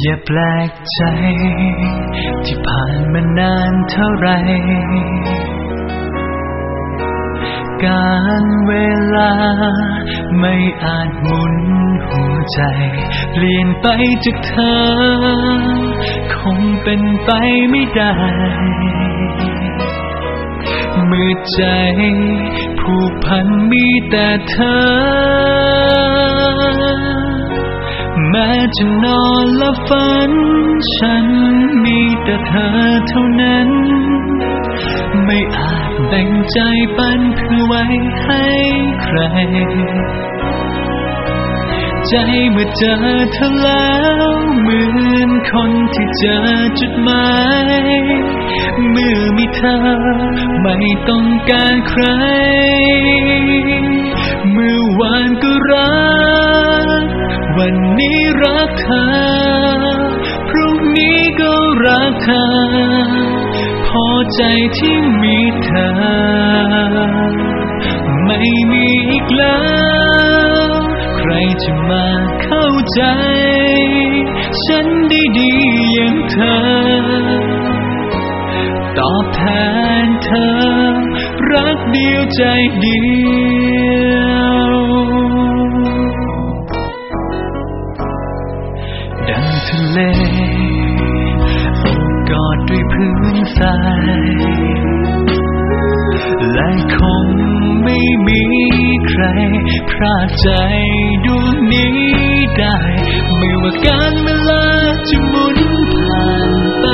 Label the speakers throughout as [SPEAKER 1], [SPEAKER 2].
[SPEAKER 1] อย่าแปลกใจ ที่ผ่านมานานเท่าไร การเวลาไม่อาจหมุนหัวใจ เปลี่ยนไปจากเธอ คงเป็นไปไม่ได้เมื่อใจ ผูกพันมีแต่เธอ แม้จะนอน ละฝัน ฉันมีแต่เธอเท่านั้น ไม่อาจแบ่งใจปันเพื่อไว้ให้ใคร ใจเมื่อเจอเธอแล้วเหมือนคนที่เจอจุดหมายเมื่อมีเธอไม่ต้องการใคร เมื่อวานก็รักวันนี้รักเธอ ก็รักเธอ พอใจที่มีเธอ ไม่มีอีกแล้ว ใครจะมาเข้าใจ ฉันได้ดีอย่างเธอ ตอบแทนเธอ รักเดียวใจเดียว และคงไม่มีใครพรากใจดวงนี้ได้ ไม่ว่าการเวลาจะหมุนผ่านไป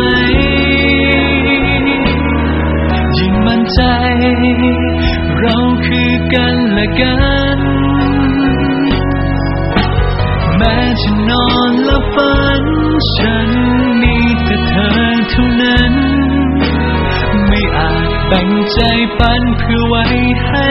[SPEAKER 1] ยิ่งมั่นใจ เราคือกันและกันแม้จะนอนและฝันฉันมีแต่เธอ ใจปันเพื่อไว้ให้